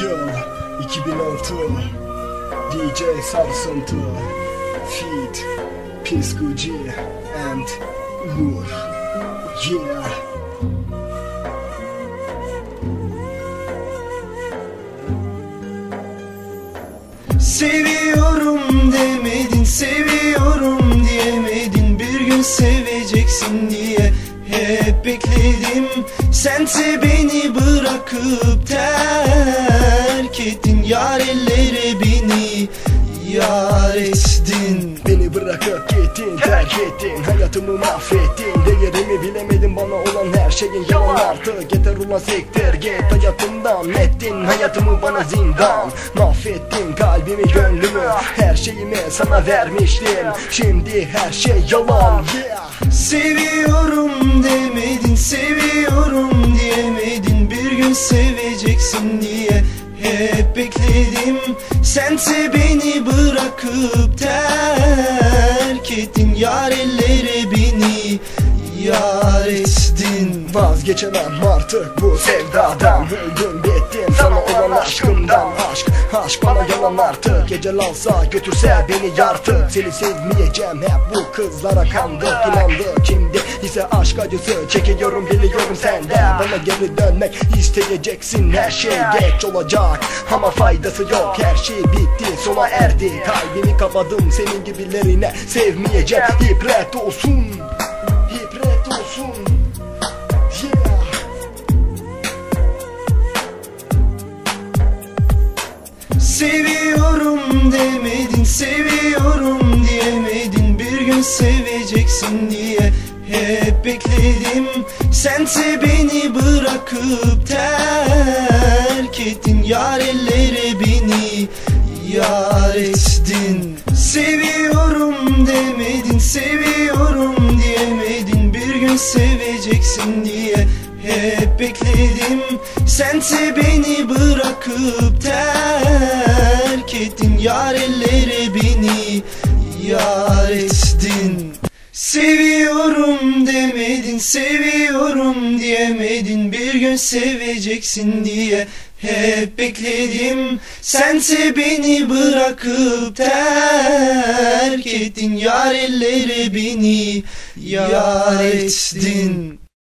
Yıl 2006 DJ Sarsıntı Feat Piskuci and Nur Yeah. Seviyorum demedin, seviyorum diyemedin. Bir gün seveceksin diye hep bekledim Sense beni bırakıp terk ettin. Yar ellere beni yar ettin Beni bırakıp gittin, terk ettin. Hayatımı mahvettin. Değerimi bilemedin bana olan her şeyin yalan artık. Yeter ulan siktir git hayatımdan ettin Hayatımı bana zindan Mahvettin. Kalbimi gönlümü Her şeyimi sana vermiştim. Şimdi her şey yalan. Seviyorum seveceksin diye hep bekledim. Sense beni bırakıp terk ettin. Yar ellere beni yar ettin. Vazgeçemem artık bu sevdadan. Öldüm bittim. Sana olan aşkımdan Aşk, bana yalan artık. Gecel alsa götürse beni yartık Seni sevmeyeceğim hep bu kızlara kandık inandık Şimdi ise aşk acısı. Çekiyorum biliyorum senden Bana geri dönmek isteyeceksin. Her şey geç olacak. Ama faydası yok. Her şey bitti. Sona erdi. Kalbimi kapadım. Senin gibilerine sevmeyeceğim. İbret olsun. İbret olsun Seviyorum demedin, seviyorum diyemedin. Bir gün seveceksin diye hep bekledim. Sense beni bırakıp terk ettin. Yar ellere beni yar ettin. Seviyorum demedin, seviyorum diyemedin. Bir gün seveceksin diye hep bekledim. Sense beni bırakıp terk Yar ellere beni yar ettin. Seviyorum demedin, seviyorum diyemedin. Bir gün seveceksin diye hep bekledim. Sense beni bırakıp terk ettin. Yar ellere beni yar ettin